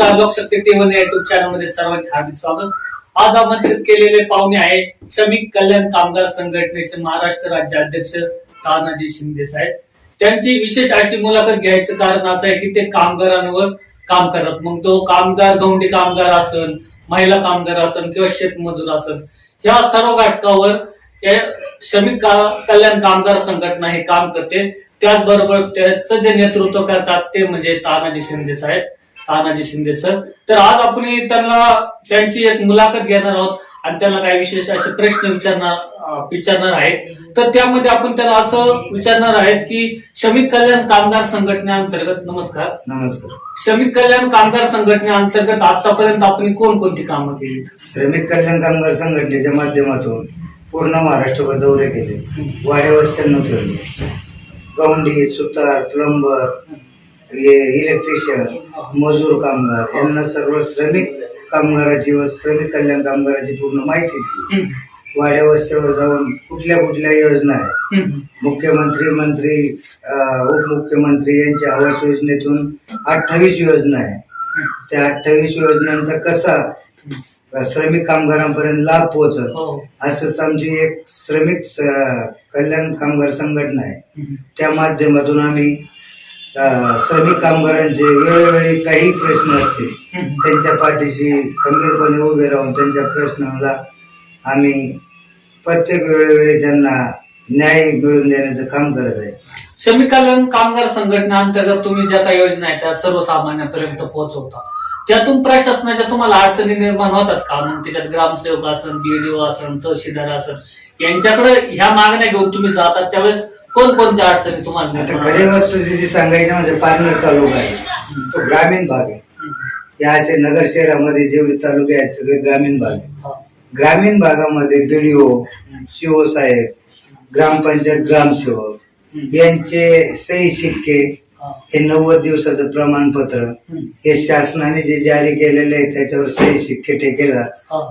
नमस्कार लोकशक्ती टीव्ही या युट्यूब चॅनलमध्ये सर्वांचे हार्दिक स्वागत. आज आमंत्रित केलेले पाहुणे आहे श्रमिक कल्याण कामगार संघटनेचे महाराष्ट्र राज्य अध्यक्ष तानाजी शिंदे साहेब. त्यांची विशेष अशी मुलाखत घ्यायचं कारण असं आहे की ते कामगारांवर काम करतात. मग तो कामगार गौंडी कामगार असन महिला कामगार असन किंवा शेतमजूर असन या सर्व घटकावर श्रमिक कल्याण कामगार संघटना हे काम करते. त्याचबरोबर त्याचं जे नेतृत्व करतात ते म्हणजे तानाजी शिंदे साहेब. तानाजी शिंदे सर. तर आज आपण त्यांना त्यांची एक मुलाखत घेणार आहोत आणि त्यांना काही विशेष असे प्रश्न विचारणार विचारणार आहेत. तर त्यामध्ये आपण त्यांना असं विचारणार आहेत की श्रमिक कल्याण कामगार संघटनेअंतर्गत नमस्कार. नमस्कार. श्रमिक कल्याण कामगार संघटनेअंतर्गत आतापर्यंत आपण कोणकोणती कामं केली? श्रमिक कल्याण कामगार संघटनेच्या माध्यमातून पूर्ण महाराष्ट्रभर दौरे केले. वाड्या वस्त्यांना फिरले गौंडी सुतार प्लंबर इलेक्ट्रिशियन मजूर कामगार यांना सर्व श्रमिक कामगाराची व श्रमिक कल्याण कामगाराची पूर्ण माहिती दिली. वाड्या वस्त्यावर जाऊन कुठल्या कुठल्या योजना आहेत. मुख्यमंत्री मंत्री उपमुख्यमंत्री यांच्या आवास योजनेतून अठ्ठावीस योजना आहे त्या अठ्ठावीस योजनांचा कसा श्रमिक कामगारांपर्यंत लाभ पोहोचल हो असंच आमची एक श्रमिक कल्याण कामगार संघटना आहे. त्या माध्यमातून आम्ही श्रमिक कामगारांचे वेळोवेळी काही प्रश्न असतील. त्यांच्या पाठीशी खंबीरपणे उभे राहून त्यांच्या प्रश्नाला आम्ही प्रत्येक वेळोवेळी त्यांना न्याय मिळवून देण्याचं काम करत आहे. श्रमिक कल्याण कामगार संघटनेअंतर्गत तुम्ही ज्या काही योजना आहेत त्या सर्वसामान्यांपर्यंत पोहोचवता. त्यातून प्रशासनाच्या तुम्हाला अडचणी निर्माण होतात का? मग त्याच्यात ग्रामसेवक असन बीडीओ असन तहसीलदार असन यांच्याकडे ह्या मागण्या घेऊन तुम्ही जातात त्यावेळेस कोणकोणत्या अडचणी तुम्हाला आता खरी होतात? वस्तुस्थिती सांगायची म्हणजे पारनेर तालुका आहे तो ग्रामीण भाग आहे या असे नगर शहरामध्ये जेवढे तालुके आहेत सगळे ग्रामीण भाग आहे. ग्रामीण भागामध्ये बीडीओ शिओ साहेब ग्रामपंचायत ग्रामसेवक. यांचे सही शिक्के हा. नव्वद दिवसाचं प्रमाणपत्र. हे शासनाने जे जारी केलेले आहे त्याच्यावर सही शिक्के हा.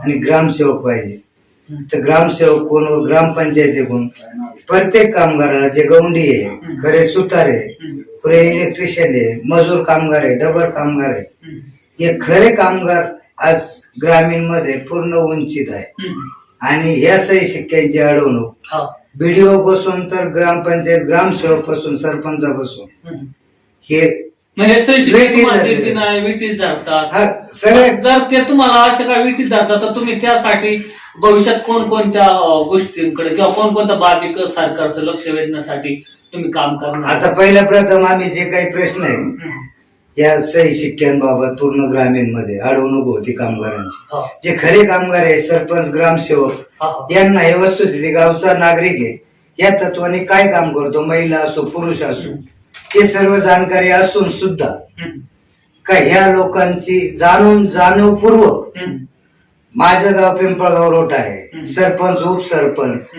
आणि ग्रामसेवक पाहिजे. तर ग्रामसेवक कोण व ग्रामपंचायतीकडून प्रत्येक कामगाराला जे गौंडी आहे. खरे सुतार आहे. पुरे इलेक्ट्रिशियन आहे मजूर कामगार आहे डबर कामगार आहे. हे खरे कामगार आज ग्रामीणमध्ये पूर्ण वंचित आहे. आणि ह्या सही शिक्क्यांची अडवणूक हा. बीडीओ पासून तर ग्रामपंचायत ग्रामसेवकपासून सरपंचापासून हे म्हणजे तुम्हाला नाही धरतात हा सगळे जर ते तुम्हाला अशा काही विटीत धरतात तर तुम्ही त्यासाठी भविष्यात कोणकोणत्या अं, गोष्टींकडे किंवा कोणकोणत्या बाबी सरकारचं लक्ष वेधण्यासाठी तुम्ही काम करणार आता पहिल्या प्रथम आम्ही जे काही प्रश्न आहे. या सही शिक्क्यांबाबत पूर्ण ग्रामीणमध्ये अडवणूक होती कामगारांची हा. जे खरे कामगार आहे सरपंच ग्रामसेवक हा, हा. यांना हे वस्तुस्थिती गावचा नागरिक आहे या तत्वाने काय काम करतो महिला असो पुरुष असो ते सर्व जाणकारी असून सुद्धा. का ह्या लोकांची जाणून जाणीवपूर्वक. माझं गाव पिंपळगाव रोड आहे. सरपंच उपसरपंच.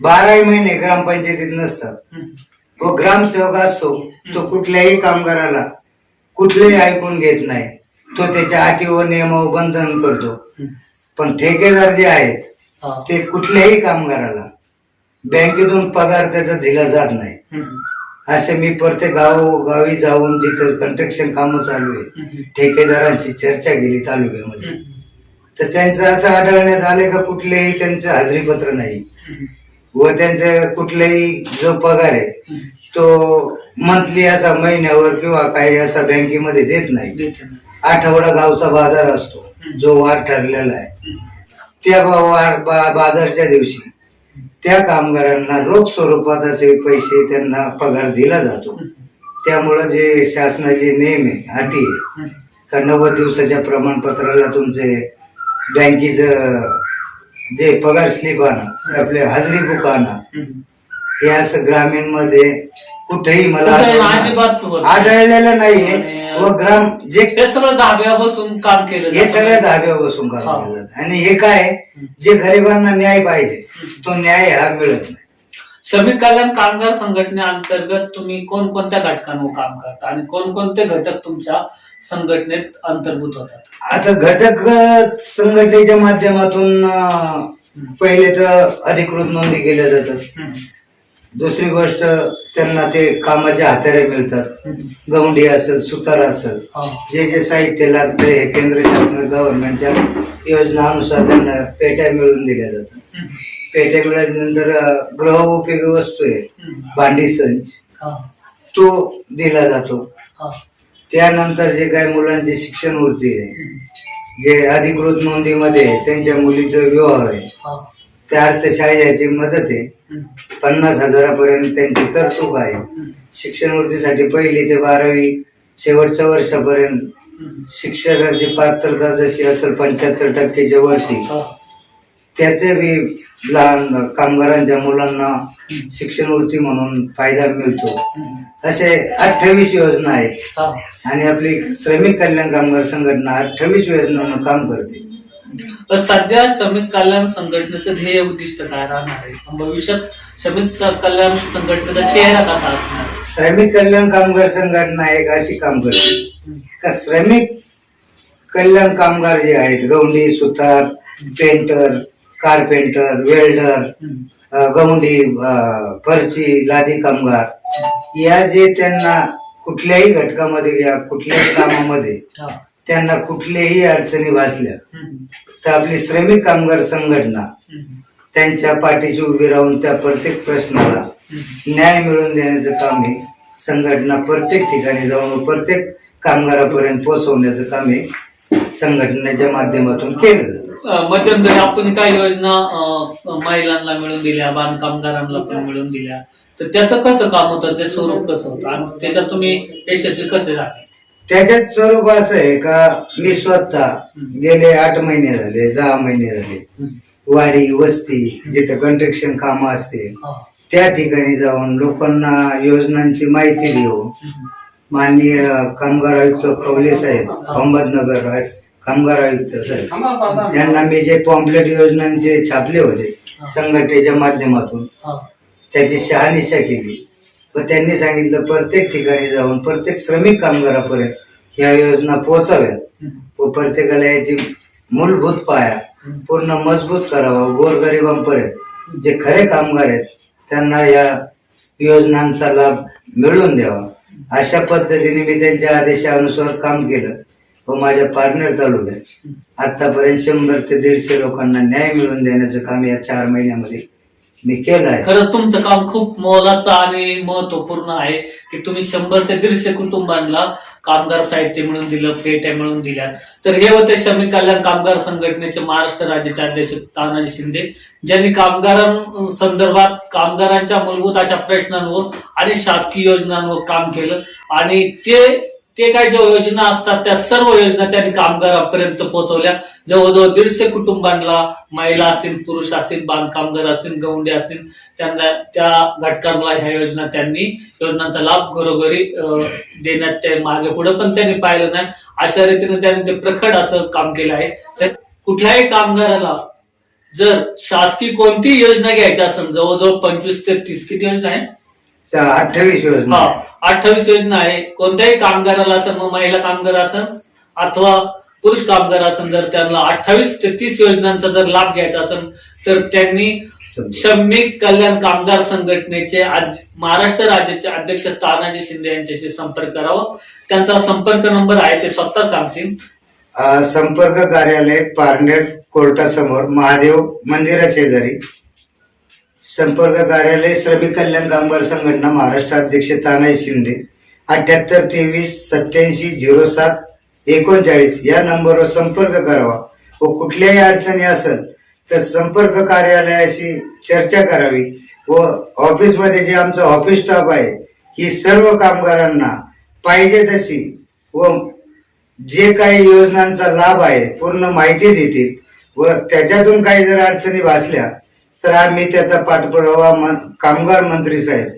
बाराही महिने ग्रामपंचायतीत नसतात. व ग्रामसेवक असतो तो कुठल्याही कामगाराला कुठलेही ऐकून घेत नाही तो त्याच्या अटी व नियमावर बंधन करतो. पण ठेकेदार जे आहेत. ते कुठल्याही कामगाराला बँकेतून पगार त्याचा दिला जात नाही. असे मी प्रत्येक गाव गावी जाऊन जिथं कंस्ट्रक्शन कामं चालू आहे. ठेकेदारांशी चर्चा केली तालुक्यामध्ये. तर त्यांचं असं आढळण्यात आले का कुठलेही त्यांचं हजेरीपत्र नाही. व त्यांचं कुठलाही जो पगार आहे. तो मंथली असा महिन्यावर किंवा काही असा बँकेमध्ये देत नाही. आठवडा गावचा बाजार असतो जो वार ठरलेला आहे. त्या वार बा- बाजारच्या दिवशी त्या कामगारांना रोख स्वरूपात असे पैसे त्यांना पगार दिला जातो त्यामुळं जे शासनाचे नियम आहे अटी. का नव्वद दिवसाच्या प्रमाणपत्राला तुमचे बँकेचं जे पगार स्लिप आणा आपले हजेरी बुक आणा. हे असं ग्रामीणमध्ये कुठेही मला कुठेही अजिबात नाही. आढळलेलं नाहीये आणि, व ग्राम जे हे सगळं धाब्या बसून काम केलं हे जातं. सगळं धाब्यावर बसून काम. केलं. आणि हे काय जे गरिबांना न्याय पाहिजे तो न्याय हा मिळत नाही श्रमिक कल्याण कामगार संघटनेअंतर्गत तुम्ही कोणकोणत्या घटकांवर काम करता आणि कोणकोणते घटक तुमच्या संघटनेत अंतर्भूत होतात आता घटक अ, संघटनेच्या माध्यमातून अ, पहिले तर अधिकृत नोंदी केल्या जातात हम्म. दुसरी गोष्ट त्यांना ते कामाचे हातारे मिळतात. गवंडी असेल सुतार असेल. जे जे साहित्य लागतं हे केंद्र शासन गव्हर्नमेंटच्या योजनानुसार त्यांना पेट्या मिळवून दिल्या जातात. पेट्या मिळाल्यानंतर अं, गृहोपयोगी वस्तू आहे. भांडी संच. तो दिला जातो. त्यानंतर जे काही मुलांची शिक्षणवृत्ती आहे हम्म. जे अधिकृत नोंदीमध्ये आहे, त्यांच्या मुलीचं विवाह आहे. त्या अर्थशाळेची मदत आहे. पन्नास हजारापर्यंत त्यांची तरतूद आहे. शिक्षणवृत्तीसाठी पहिली ते बारावी शेवटच्या वर्षापर्यंत. शिक्षकाची पात्रता जशी असेल पंच्याहत्तर टक्केच्या वरती. त्याचे बी लहान कामगारांच्या मुलांना शिक्षणवृत्ती म्हणून फायदा मिळतो. असे अठ्ठावीस योजना आहेत. आणि आपली श्रमिक कल्याण कामगार संघटना अठ्ठावीस योजनांना काम करते पण सध्या श्रमिक कल्याण संघटनेचं ध्येय उद्दिष्ट काय राहणार आहे भविष्यात श्रमिक कल्याण संघटनेचा चेहरा कसा असणार? श्रमिक कल्याण कामगार संघटना एक अशी काम करते. का श्रमिक कल्याण कामगार जे आहेत गवंडी सुतार पेंटर कारपेंटर वेल्डर गवंडी फरची लादी कामगार या जे त्यांना कुठल्याही घटकामध्ये या कुठल्याही कामामध्ये. त्यांना कुठल्याही अडचणी भासल्या. तर आपली श्रमिक कामगार संघटना त्यांच्या पाठीशी उभी राहून त्या प्रत्येक प्रश्नाला न्याय मिळवून देण्याचं काम हे संघटना प्रत्येक ठिकाणी जाऊन प्रत्येक कामगारापर्यंत पोहोचवण्याचं काम हे संघटनेच्या माध्यमातून केलं जातं. मध्यंतरी आपण काही योजना महिलांना मिळून दिल्या बांधकामगारांना पण मिळून दिल्या तर त्याचं कसं काम होतं? ते स्वरूप कसं होतं? आणि त्याच्यात तुम्ही यशस्वी कसे झाले? त्याच्यात स्वरूप असं आहे का मी स्वतः गेले आठ महिने झाले दहा महिने झाले. वाडी वस्ती जिथे कंस्ट्रक्शन कामं असतील. त्या ठिकाणी जाऊन लोकांना योजनांची माहिती देऊ. माननीय कामगार आयुक्त कवले साहेब अहमदनगर कामगार आयुक्त साहेब यांना मी जे पॉम्पलेट योजनांचे छापले होते संघटनेच्या माध्यमातून. त्याची शहानिशा केली व त्यांनी सांगितलं प्रत्येक ठिकाणी जाऊन प्रत्येक श्रमिक कामगारापर्यंत ह्या योजना पोहोचाव्यात. व प्रत्येकाला याची मूलभूत पाया पूर्ण मजबूत करावा गोरगरिबांपर्यंत. जे खरे कामगार आहेत त्यांना या योजनांचा लाभ मिळवून द्यावा. अशा पद्धतीने मी त्यांच्या आदेशानुसार काम केलं व माझ्या पार्टनर तालुक्यात आतापर्यंत शंभर ते दीडशे लोकांना न्याय मिळवून देण्याचं काम या चार महिन्यामध्ये मी केलंय. खरं तुमचं काम खूप मोलाचं आणि महत्त्वपूर्ण आहे की तुम्ही शंभर ते दीडशे कुटुंबांना कामगार साहित्य मिळून दिलं पेट्या मिळून दिल्या. तर हे होते श्रमिक कल्याण कामगार संघटनेचे महाराष्ट्र राज्याचे अध्यक्ष तानाजी शिंदे ज्यांनी कामगारां संदर्भात कामगारांच्या मूलभूत अशा प्रश्नांवर आणि शासकीय योजनांवर काम केलं. आणि ते ते काय ज्या योजना असतात त्या सर्व योजना त्यांनी कामगारापर्यंत पोहोचवल्या. जवळजवळ दीडशे कुटुंबांना महिला असतील पुरुष असतील बांधकामगार असतील गवंडी असतील त्यांना त्या घटकांना ह्या योजना त्यांनी योजनांचा लाभ घरोघरी देण्यात ते मागे पुढे पण त्यांनी पाहिलं नाही. अशा रीतीने त्यांनी ते प्रखड असं काम केलं आहे. तर कुठल्याही कामगाराला जर शासकीय कोणती योजना घ्यायची असेल जवळजवळ पंचवीस ते तीस किती योजना आहे अठ्ठावीस योजना हा अठ्ठावीस योजना आहे. कोणत्याही कामगाराला असेल मग महिला कामगार असेल अथवा पुरुष कामगार असेल जर त्यांना अठ्ठावीस ते तीस योजनांचा जर लाभ घ्यायचा असेल तर त्यांनी श्रमिक कल्याण कामगार संघटनेचे महाराष्ट्र राज्याचे अध्यक्ष तानाजी शिंदे यांच्याशी संपर्क करावा. त्यांचा संपर्क नंबर आहे ते स्वतः सांगतील. संपर्क कार्यालय पारनेर कोर्टासमोर महादेव मंदिरा शेजारी. संपर्क कार्यालय श्रमिक कल्याण कामगार संघटना महाराष्ट्र अध्यक्ष तानाजी शिंदे अठ्याहत्तर तेवीस सत्याऐंशी झिरो सात एकोणचाळीस या नंबरवर संपर्क करावा व कुठल्याही अडचणी असेल तर संपर्क कार्यालयाशी चर्चा करावी व ऑफिसमध्ये जे आमचं ऑफिस स्टाफ आहे ही सर्व कामगारांना पाहिजे तशी व जे काही योजनांचा लाभ आहे पूर्ण माहिती देतील व त्याच्यातून काही जर अडचणी भासल्या तर आम्ही त्याचा पाठपुरावा कामगार मंत्री साहेब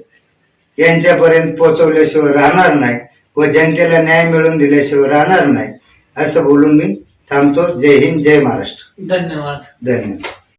यांच्यापर्यंत पोहोचवल्याशिवाय राहणार नाही व जनतेला न्याय मिळवून दिल्याशिवाय राहणार नाही असं बोलून मी थांबतो. जय हिंद जय महाराष्ट्र. धन्यवाद. धन्यवाद.